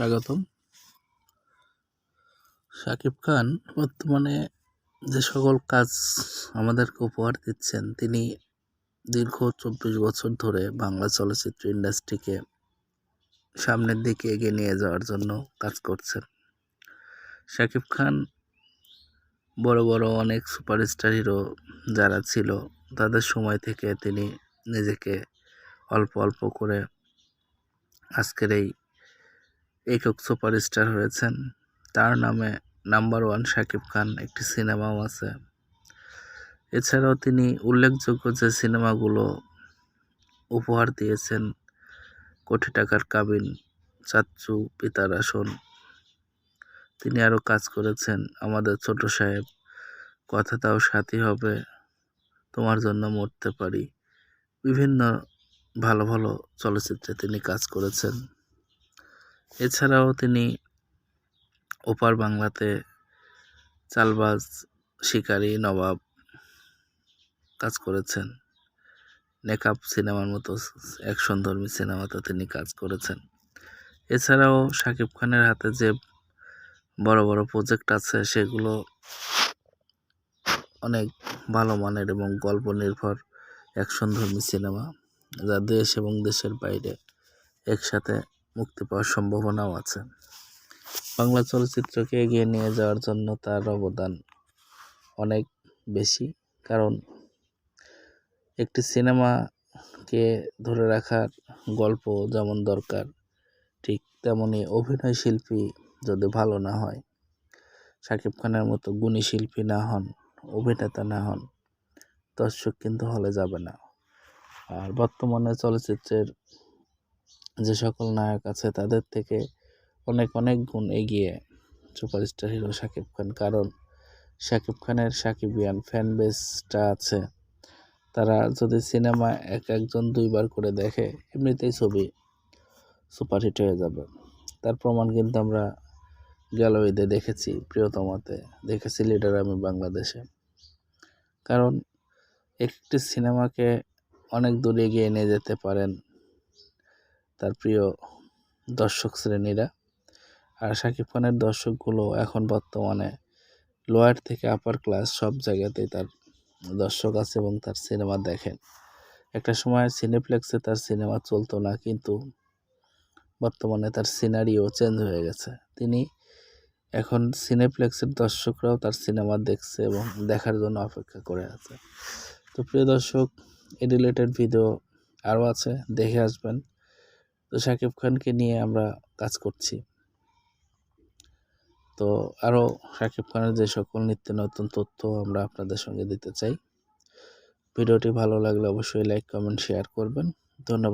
স্বাগতম। শাকিব খান বর্তমানে যে সকল কাজ আমাদেরকে উপহার দিচ্ছেন, তিনি দীর্ঘ চব্বিশ বছর ধরে বাংলা চলচ্চিত্র ইন্ডাস্ট্রিকে সামনের দিকে এগিয়ে নিয়ে যাওয়ার জন্য কাজ করছেন। শাকিব খান বড় বড় অনেক সুপারস্টার হিরো যারা ছিল, তাদের সময় থেকে তিনি নিজেকে অল্প অল্প করে আজকের এই একক সুপারস্টার হয়েছেন। তার নামে নাম্বার ওয়ান শাকিব খান একটি সিনেমাও আছে। এছাড়াও তিনি উল্লেখযোগ্য যে সিনেমাগুলো উপহার দিয়েছেন, কোটি টাকার কাবিন, চাচ্চু, পিতার আসন, তিনি আরও কাজ করেছেন, আমাদের ছোট সাহেব, কথা তাও সাথী হবে, তোমার জন্য মরতে পারি। বিভিন্ন ভালো ভালো চলচ্চিত্রে তিনি কাজ করেছেন। এছাড়াও তিনি ওপার বাংলাতে চালবাজ, শিকারী, নবাব কাজ করেছেন। নেকাব সিনেমার মতো অ্যাকশনধর্মী সিনেমাতে তিনি কাজ করেছেন। এছাড়াও শাকিব খানের হাতে যে বড় বড় প্রজেক্ট আছে, সেগুলো অনেক ভালো মানের এবং গল্প নির্ভর অ্যাকশনধর্মী সিনেমা, যা দেশ এবং দেশের বাইরে একসাথে মুক্তি পাওয়ার সম্ভাবনাও আছে। বাংলা চলচ্চিত্রকে এগিয়ে নিয়ে যাওয়ার জন্য তার অবদান অনেক বেশি, কারণ একটি সিনেমাকে ধরে রাখার গল্প যেমন দরকার, ঠিক তেমনই অভিনয় শিল্পী যদি ভালো না হয়, শাকিব খানের মতো গুণী শিল্পী না হন, অভিনেতা না হন, দর্শক কিন্তু হলে যাবে না। আর বর্তমানে চলচ্চিত্রের যে সকল নায়ক আছে তাদের থেকে অনেক অনেক গুণ এগিয়ে সুপারস্টার হিরো শাকিব খান। কারণ শাকিব খানের সাকিবিয়ান ফ্যান বেসটা আছে। তারা যদি সিনেমা এক একজন দুইবার করে দেখে, এমনিতেই ছবি সুপারহিট হয়ে যাবে। তার প্রমাণ কিন্তু আমরা গ্যালারিতে দেখেছি প্রিয়তমাতে দেখেছি লিডার আমি বাংলাদেশে। কারণ একটি সিনেমাকে অনেক দূর এগিয়ে নিয়ে যেতে পারেন তার প্রিয় দর্শক শ্রেণীরা। আর শাকিব খানের দর্শকগুলো এখন বর্তমানে লোয়ার থেকে আপার ক্লাস সব জায়গাতেই তার দর্শক আছে এবং তার সিনেমা দেখেন। একটা সময় সিনেপ্লেক্সে তার সিনেমা চলতো না, কিন্তু বর্তমানে তার সিনারিও চেঞ্জ হয়ে গেছে। তিনি এখন সিনেপ্লেক্সের দর্শকরাও তার সিনেমা দেখছে এবং দেখার জন্য অপেক্ষা করে আছে। তো প্রিয় দর্শক, এ রিলেটেড ভিডিও আরও আছে, দেখে আসবেন। তো শাকিব খানকে নিয়ে আমরা কাজ করছি। তো আরও শাকিব খানের যে সকল নিত্য নতুন তথ্য আমরা আপনাদের সঙ্গে দিতে চাই, ভিডিওটি ভালো লাগলে অবশ্যই লাইক কমেন্ট শেয়ার করবেন। ধন্যবাদ।